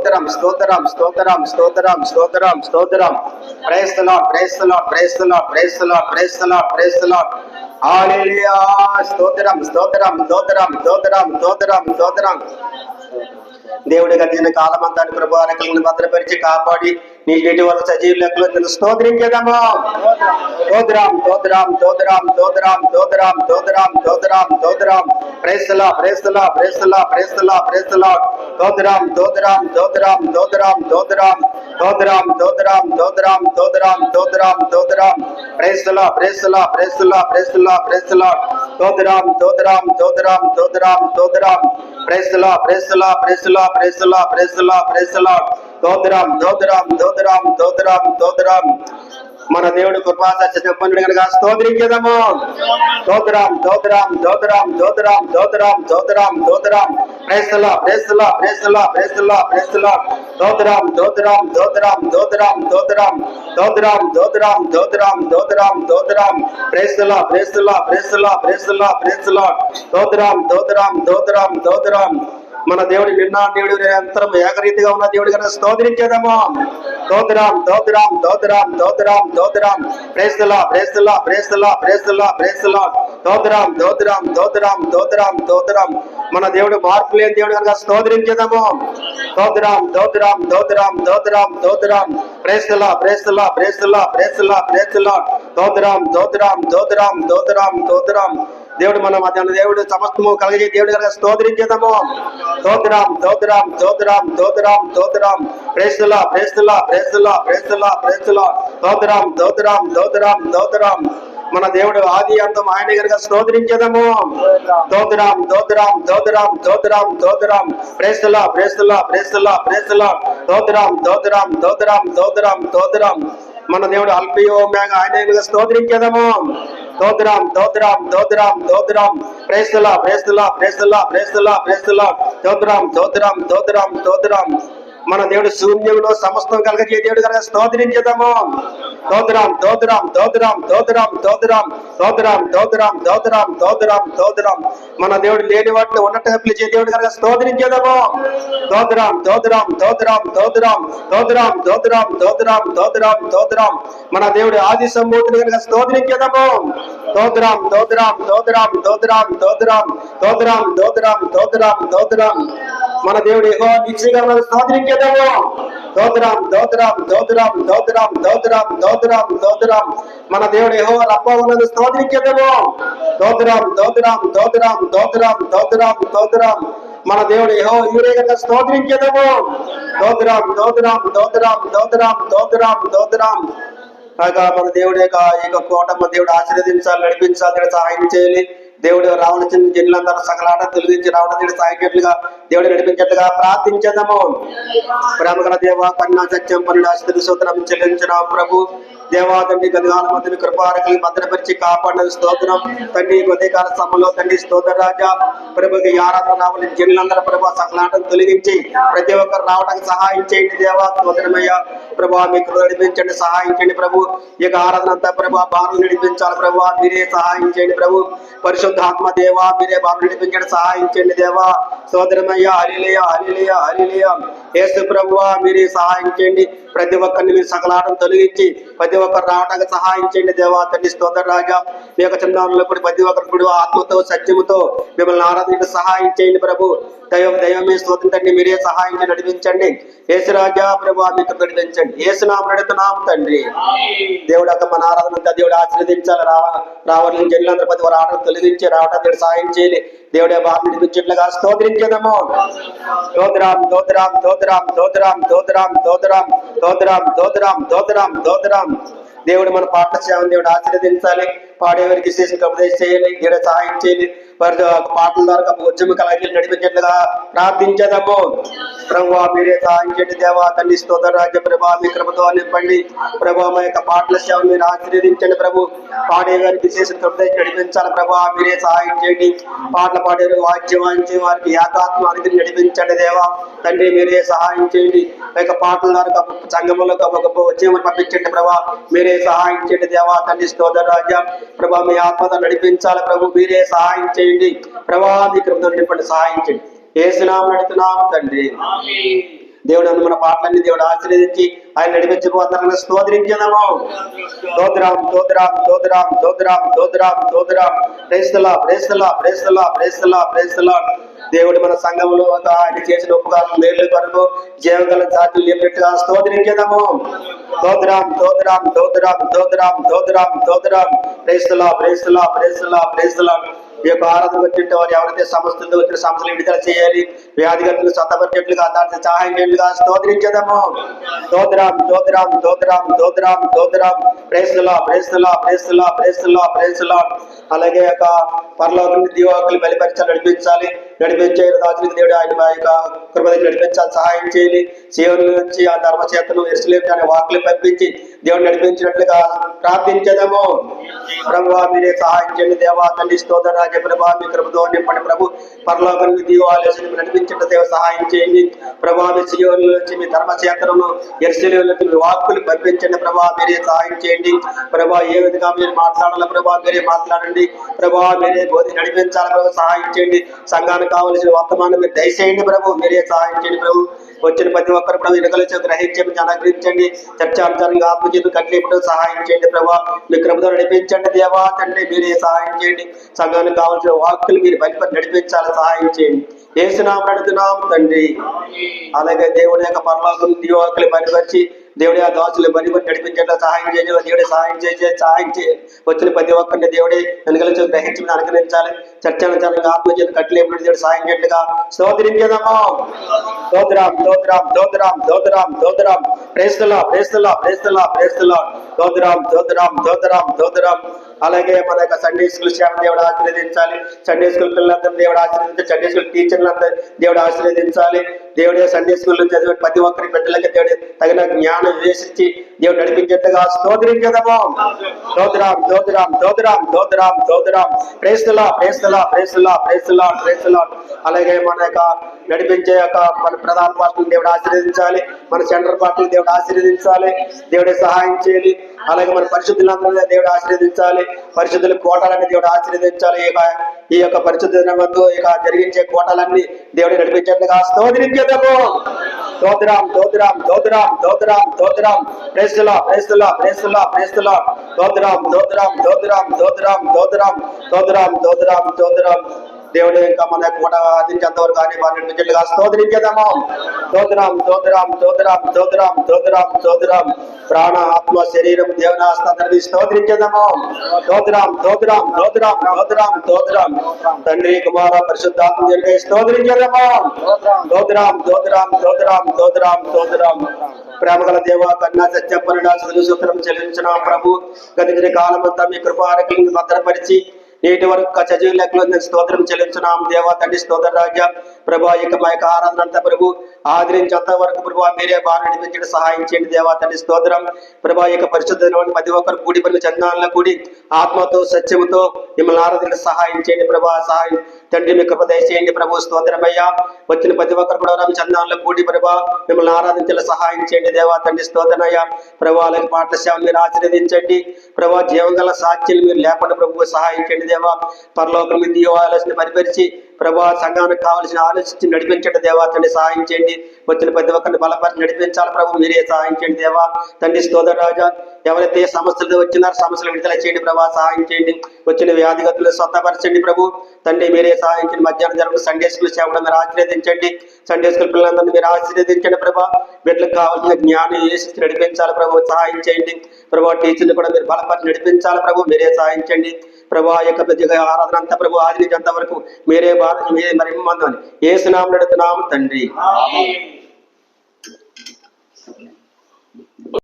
స్తోత్రం స్తోత్రం స్తోత్రం స్తోత్రం స్తోత్రం స్తోత్రం. ప్రేస్తలా ప్రేస్తలా ప్రేస్తలా ప్రేస్తలా ప్రేస్తలా ప్రేస్తలా హల్లెలూయా. స్తోత్రం స్తోత్రం స్తోత్రం స్తోత్రం స్తోత్రం స్తోత్రం. దేవుడి గడిచిన కాలం అంతా ప్రభు అరకలను భద్రపరిచి కాపాడి నీటి వల్ల సజీవ లెక్కలో నేను స్తోత్రించేదము తోదరాం తోదరాం తోదరాం తోదరాం తోదరాం తోదరాం తోదరాం తోదరాం ప్రేసలా ప్రేసలా ప్రేసలా ప్రేసలా ప్రేసలా తోదరాం తోదరాం తోదరాం తోదరాం తోదరాం తోదరాం తోదరాం తోదరాం తోదరాం తోదరాం తోదరాం ప్రేసలా ప్రేసలా ప్రేసలా ప్రేసలా ప్రేసలా తోదరాం తోదరాం తోదరాం తోదరాం తోదరాం ప్రేసలా ప్రేసలా ప్రేసలా ప్రేసలా ప్రేసలా ప్రేసలా తోదరాం తోదరాం తోదరాం తోదరాం తోదరాం మన దేవుడు కృపాసత్య చెప్పండి కనుక స్తోత్రించదము తోదరాం తోదరాం తోదరాం తోదరాం తోదరాం తోదరాం తోదరాం ప్రేస్తలా ప్రేస్తలా ప్రేస్తలా ప్రేస్తలా ప్రేస్తలా తోదరాం తోదరాం తోదరాం తోదరాం తోదరాం తోదరాం తోదరాం తోదరాం తోదరాం తోదరాం ప్రేస్తలా ప్రేస్తలా ప్రేస్తలా ప్రేస్తలా ప్రేస్తలా తోదరాం తోదరాం తోదరాం తోదరాం మన దేవుడి విన్నా దేవుడి అంతరం ఏకరీతిగా ఉన్న దేవుడి కన్నా స్తోత్రించేదాము దోతురాం దోతురాం దోతురాం దోతురాం దోతురాం ప్రేస్తులా ప్రేస్తులా ప్రేస్తులా ప్రేస్తులా ప్రేస్తులా దోతురాం దోతురాం దోతురాం దోతురాం దోతురాం మన దేవుడు మార్పు లేని దేవుడు కనుక స్తోత్రించేదాము దోతురాం దోతురాం దోతురాం దోతురాం దోతురాం ప్రేస్తులా ప్రేస్తులా ప్రేస్తులా ప్రేస్తులా ప్రేస్తులా దోతురాం దోతురాం దోతురాం దోతురాం దోతురాం దేవుడు మన మధ్యాహ్న దేవుడు సమస్తము కలగజే దేవుడు కలగ స్తోత్రించేదాము స్తోత్రం స్తోత్రం స్తోత్రం స్తోత్రం స్తోత్రం ప్రేస్తుల ప్రేస్తుల ప్రేస్తుల ప్రేస్తుల ప్రేస్తుల స్తోత్రం స్తోత్రం స్తోత్రం స్తోత్రం మన దేవుడు ఆది అంతం ఆయన కనుక స్తోత్రించదము దోతురాం దోతురాం దోతురాం దోతురాం దోతురాం ప్రేస్తుల ప్రేస్తుల ప్రేస్తుల ప్రేస్తుల దోతురాం దోతురాం దోతురాం దోతురాం దోతురాం మన దేవుడు అల్పియో మేఘ ఆయన కనుక స్తోత్రించదము దోద్రాం దోద్రాం దోద్రాం దోద్రాం. ప్రేస్తులా ప్రేస్తులా ప్రేస్తులా ప్రేస్తులా ప్రేస్తులా. దోద్రాం దోద్రాం దోద్రాం దోద్రాం. మన దేవుడు శూన్యంలో సమస్తం కలగజే దేవుడు కనుక స్తోత్రించేదము దోదరాం దోదరాం దోదరాం దోదరాం దోదరాం దోదరాం దోదరాం దోదరాం దోదరాం దోదరాం మన దేవుడు లేని వాటిని ఉన్నట్టుగా పిలిచే దేవుడు కనుక స్తోత్రించేదము దోదరాం దోదరాం దోదరాం దోదరాం దోదరాం దోదరాం దోదరాం దోదరాం దోదరాం మన దేవుడు ఆది సంభూతిని కనుక స్తోత్రించేదము దోదరాం దోదరాం దోదరాం దోదరాం దోదరాం దోదరాం దోదరాం దోదరాం తోదరాం మన దేవుడు ఏదో నిశ్చయంగా మనం స్తోత్రించేదము దోదరాం దోదరాం దోదరాం దోదరాం దోదరాం దోదరాం దోదరాం మన దేవుడు ఏహో రప్పవలను స్తోత్రించేదము దోదరాం దోదరాం దోదరాం దోదరాం దోదరాం దోదరాం మన దేవుడు ఏహో ఈరేగంగా స్తోత్రించేదము దోదరాం దోదరాం దోదరాం దోదరాం దోదరాం దోదరాం కాగా మన దేవుడు యొక్క ఈ యొక్క కోటమ్మ దేవుడు ఆశీర్వదించాలి నడిపించాలి సహాయం చేయాలి దేవుడు రావలసిన జిల్లందరూ సకలాట తొలగించి రావడం దేవుడు సాగినట్లుగా దేవుడు నడిపించట్లుగా ప్రార్థించదము. ప్రేమగల దేవ కన్నా సత్యం పనుడు ఆశ్రది సూత్రం చెల్లించిన ప్రభు. దేవా తండ్రి గదిగాల మధ్య కృపారకలి భద్రపరిచి కాపాడిన స్తోత్రం. తండ్రి ఉదయకాల సమయంలో తండ్రి స్తోత్ర రాజా. ప్రభుకి ఆరాధన రావాలి ప్రభు సకలాటం తొలగించి ప్రతి ఒక్కరు రావడానికి సహాయం చేయండి దేవా. స్తోత్రమయ్య. ప్రభు మీకు నడిపించండి సహాయం చేయండి ప్రభు. ఈ యొక్క ఆరాధన అంతా ప్రభు బాను నడిపించాలి ప్రభు. మీరే సహాయం చేయండి ప్రభు. పరిశుభ్ర పరిశుద్ధాత్మ దేవా మీరే బాను నడిపించండి సహాయం చేయండి దేవా సోదరమయ్య హరిలయ హరిలయ హరిలయ యేసు ప్రభు మీరే సహాయం చేయండి. ప్రతి ఒక్కరిని మీరు సకలాటం తొలగించి ప్రతి ఒక్కరు రావడానికి సహాయం చేయండి దేవా తండ్రి స్తోత్ర రాజా. మీ యొక్క చిన్నారులు కూడా ప్రతి ఒక్కరు కూడా ఆత్మతో సత్యముతో మిమ్మల్ని ఆరాధించ సహాయం చేయండి ప్రభు. దైవం దైవమే స్తోత్రం తండ్రి మీరే సహాయం చేసి నడిపించండి. యేసురాజా ప్రభు మీకు నడిపించండి. యేసునామ నడుతున్నాం తండ్రి. దేవుడు అక్క మన ఆరాధన దేవుడు ఆశీర్వదించాలి. రావ రావడం జల్లందరూ ప్రతి వారు ఆటలు తొలగించి రావడానికి సహాయం చేయాలి దేవుడే బాబు నడిపించేట్లుగా స్తోత్రించదము. దోదరాం దోదరాం దోదరాం దోదరాం దోదరాం దోదరాం దోదరాం దోదరాం దోదరాం దోదరాం దేవుడు మన పాఠశాల దేవుడు ఆశీర్వదించాలి. పాడేవారికి విశేషంగా ఉపదేశం చేయాలి దేవుడు సహాయం చేయాలి వారి పాటల ద్వారా ఉద్యమ కళాకారులు నడిపించేట్లుగా ప్రార్థించదము. ప్రభా మీరే సహాయం చేయండి దేవా తల్లి స్తోత్ర రాజ్య ప్రభా మీ కృపతో నింపండి. ప్రభా మా యొక్క పాటల సేవను మీరు ఆశీర్వదించండి ప్రభు. పాడే వారికి విశేష ఉపదేశం నడిపించాలి ప్రభా మీరే సహాయం చేయండి పాటలు పాడే వాద్యం వారికి ఏకాత్మ అనేది నడిపించండి దేవా. తండ్రి మీరే సహాయం చేయండి యొక్క పాటల ద్వారా సంఘములో ఒక ఉద్యమం పంపించండి ప్రభా. మీరే సహాయం చేయండి దేవా తండ్రి స్తోత్ర రాజ్య ప్రభా మీ ఆత్మత నడిపించాలి ప్రభు. మీరే సహాయం చేయండి ప్రభా మీ కృపతో నింపండి సహాయం చేయండి ఏసునాం నడుతున్నాం తండ్రి. దేవుడు అన్న మన పాటలన్నీ దేవుడు ఆశీర్వదించి ఆయన నడిపించబోతారని స్తోత్రించదము. స్తోత్రం స్తోత్రం స్తోత్రం స్తోత్రం స్తోత్రం స్తోత్రం. ప్రేస్తలా ప్రేస్తలా ప్రేస్తలా ప్రేస్తలా ప్రేస్తలా దేవుడు మన సంఘంలో ఆయన చేసిన ఉపకారం మేలు కొరకు జీవగల జాతులు లేపినట్టుగా స్తోత్రించదము. స్తోత్రం స్తోత్రం స్తోత్రం స్తోత్రం స్తోత్రం స్తోత్రం. ప్రేస్తలా ప్రేస్తలా ప్రేస్తలా ప్రేస్తలా ఈ యొక్క ఆరాధన వచ్చిన వారు ఎవరైతే సమస్యలు వచ్చిన సమస్యలు విడుదల చేయాలి వ్యాధిగతులు సతపరిచేట్లుగా దానికి సహాయం చేయట్లుగా స్తోత్రించదము. స్తోత్రం స్తోత్రం స్తోత్రం స్తోత్రం స్తోత్రం. ప్రేస్తులా ప్రేస్తులా ప్రేస్తులా ప్రేస్తులా ప్రేస్తులా అలాగే యొక్క పరలోకం దీవాకులు బలిపరిచాలి నడిపించాలి. నడిపించే రాజులకు దేవుడు ఆయన మా యొక్క కృపదకి నడిపించాలి సహాయం చేయాలి. శివుని నుంచి ఆ ధర్మచేతను ఎరుసలేపు అనే వాకులు పంపించి దేవుడు నడిపించినట్లుగా ప్రార్థించదము. ప్రభు మీరే సహాయం చేయండి. దేవా తండ్రి స్తోత్ర రాజ ప్రభా మీ కృపతో నింపండి ప్రభు. పరలోకం దీవాలయం నడిపించిన దేవ సహాయం చేయండి. ప్రభా మీ శివుల నుంచి మీ ధర్మచేతనను ఎరుసలేపులకు మీ వాక్కులు పంపించండి ప్రభా. మీరే సహాయం చేయండి. ప్రభా ఏ విధంగా మీరు మాట్లాడాలి ప్రభా మీరే మాట్లాడండి. ప్రభా మీరే బోధి నడిపించాలి ప్రభు సహాయం చేయండి. సంఘానికి కావలసిన వర్తమానం మీరు దయచేయండి ప్రభు. మీరే సహాయం చేయండి ప్రభు. వచ్చిన ప్రతి ఒక్కరు ప్రభు ఎన్నికలు గ్రహించండి అనుగ్రహించండి చర్చాంతరంగా ఆత్మచేతు కట్లేపుడు సహాయం చేయండి ప్రభా. మీ కృపతో నడిపించండి దేవా తండ్రి మీరే సహాయం చేయండి. సంఘానికి కావాల్సిన వాక్కులు మీరు బయట నడిపించాలి సహాయం చేయండి. ఏసునాం నడుతున్నాం తండ్రి. అలాగే దేవుడి యొక్క పరలోకం దీవాకులు బయటపరిచి దేవుడే ఆ దాసులు మరి మరి నడిపించేట్లా సహాయం చేయాలి దేవుడే సహాయం చేసే సహాయం చేయాలి వచ్చిన ప్రతి ఒక్కరిని దేవుడే వెనుకలు గ్రహించి అనుకరించాలి అనుగ్రహించాలి చర్చానుచారంగా ఆత్మచేత కట్లేపుడు దేవుడు సహాయం చేయట్లుగా స్తోత్రించదము స్తోత్రం స్తోత్రం స్తోత్రం స్తోత్రం స్తోత్రం. ప్రేస్తులా ప్రేస్తులా ప్రేస్తులా ప్రేస్తులా స్తోత్రం స్తోత్రం స్తోత్రం స్తోత్రం. అలాగే మన యొక్క సండే స్కూల్ సేవ దేవుడు ఆశీర్వదించాలి. సండే స్కూల్ పిల్లలందరూ దేవుడు ఆశీర్వదించాలి. సండే స్కూల్ టీచర్లందరూ దేవుడు ఆశీర్వదించాలి. దేవుడే సండే స్కూల్ చదివే ప్రతి ఒక్కరి బిడ్డలకి దేవుడు తగిన జ్ఞానం వేసించి దేవుడు నడిపించేట్టుగా స్తోత్రం కదమో దోదరాం దోదరాం దోదరాం దోదరాం దోదరాం ప్రేస్తులా ప్రేస్తులా ప్రేస్తులా ప్రేస్తులా ప్రేస్తులా అలాగే మన యొక్క నడిపించే యొక్క మన ప్రధాన పార్టీలు దేవుడు ఆశీర్వదించాలి. మన సెంట్రల్ పార్టీలు దేవుడు ఆశీర్వదించాలి. దేవుడే సహాయం చేయాలి. అలాగే మన పరిశుద్ధులందరినీ దేవుడు ఆశీర్వదించాలి. పరిశుద్ధుల కోటాలని దేవుడు ఆశీర్వదించాలి. ఈ యొక్క ఈ పరిశుద్ధ ఇక జరిగించే కోటాలన్నీ దేవుడు నడిపించేట్టుగా స్తోత్రించదము స్తోత్రం స్తోత్రం స్తోత్రం స్తోత్రం స్తోత్రం ప్రేస్తులా ప్రేస్తులా ప్రేస్తులా ప్రేస్తులా స్తోత్రం స్తోత్రం స్తోత్రం స్తోత్రం స్తోత్రం స్తోత్రం స్తోత్రం స్తోత్రం దేవుడు ఇంకా మన కూడా ఆదించేంత వరకు కానీ వారిని నడిపించేట్టుగా స్తోత్రించదము స్తోత్రం స్తోత్రం స్తోత్రం స్తోత్రం స్తోత్రం స్తోత్రం ప్రాణ ఆత్మ శరీరం దేవుని ఆస్థానాన్ని స్తోత్రించదము స్తోత్రం స్తోత్రం స్తోత్రం స్తోత్రం స్తోత్రం తండ్రి కుమార పరిశుద్ధాత్మ జరిగే స్తోత్రించదము స్తోత్రం స్తోత్రం స్తోత్రం స్తోత్రం స్తోత్రం ప్రేమగల దేవ కన్నా సత్యపరుడ సూత్రం చెల్లించిన ప్రభు గతించిన కాలమంతా మీ కృపారకులను భద్రపరిచి నేటి వరకు సజీవ లెక్కలో స్తోత్రం చెల్లించున్నాం. దేవా తండ్రి స్తోత్ర రాజా ప్రభా యొక్క మా యొక్క ఆరాధన అంతా ప్రభు ఆదరించేంత వరకు ప్రభు మీరే బాగా నడిపించండి సహాయం చేయండి దేవా తండ్రి స్తోత్రం. ప్రభా యొక్క పరిశుద్ధమైన ప్రతి ఒక్కరు కూడి పనులు చందాలను కూడి ఆత్మతో సత్యముతో మిమ్మల్ని ఆరాధన సహాయం చేయండి ప్రభా సహాయం తండ్రి మీ కృప దయచేయండి ప్రభు స్తోత్రమయ్యా వచ్చిన ప్రతి ఒక్కరు కూడా రామ చందాలలో కూడి ప్రభా మిమ్మల్ని ఆరాధించేలా సహాయం చేయండి దేవా తండ్రి స్తోత్రనయ్యా ప్రభా అలాగే పాఠశాల మీరు ఆశీర్వదించండి. ప్రభా జీవం సాక్షులు మీరు లేకుండా ప్రభు సహాయం చేయండి దేవా. పరలోకం మీద దివాలసిన పరిపరిచి ప్రభా సంఘానికి కావాల్సిన ఆలోచించి నడిపించండి దేవా తండ్రి సహాయం చేయండి. వచ్చిన ప్రతి ఒక్కరిని బలపరిచి నడిపించాలి ప్రభు మీరే సహాయం చేయండి దేవా. తండ్రి స్తోదర రాజా ఎవరైతే సమస్యలు వచ్చినారో సమస్యలు విడుదల చేయండి ప్రభా సహాయం చేయండి. వచ్చిన వ్యాధిగతులు స్వతపరచండి ప్రభు. తండ్రి మీరే సహాయం చేయండి. మధ్యాహ్నం జరుగుతున్న సండే స్కూల్ సేవడం మీరు ఆశీర్వదించండి. సండే స్కూల్ పిల్లలందరినీ మీరు ఆశీర్వదించండి ప్రభా. బిడ్డలకు కావాల్సిన జ్ఞానం వేసి నడిపించాలి ప్రభు సహాయం చేయండి. ప్రభా టీచర్లు కూడా మీరు బలపరిచి నడిపించాలి ప్రభు మీరే సహాయం చేయండి. ప్రభా యొక్క ప్రతి ఆరాధన అంతా ప్రభు ఆది నుంచి అంతవరకు మీరే బాధ మీరే మరి మందని ఏ సునాములు నడుతున్నాము తండ్రి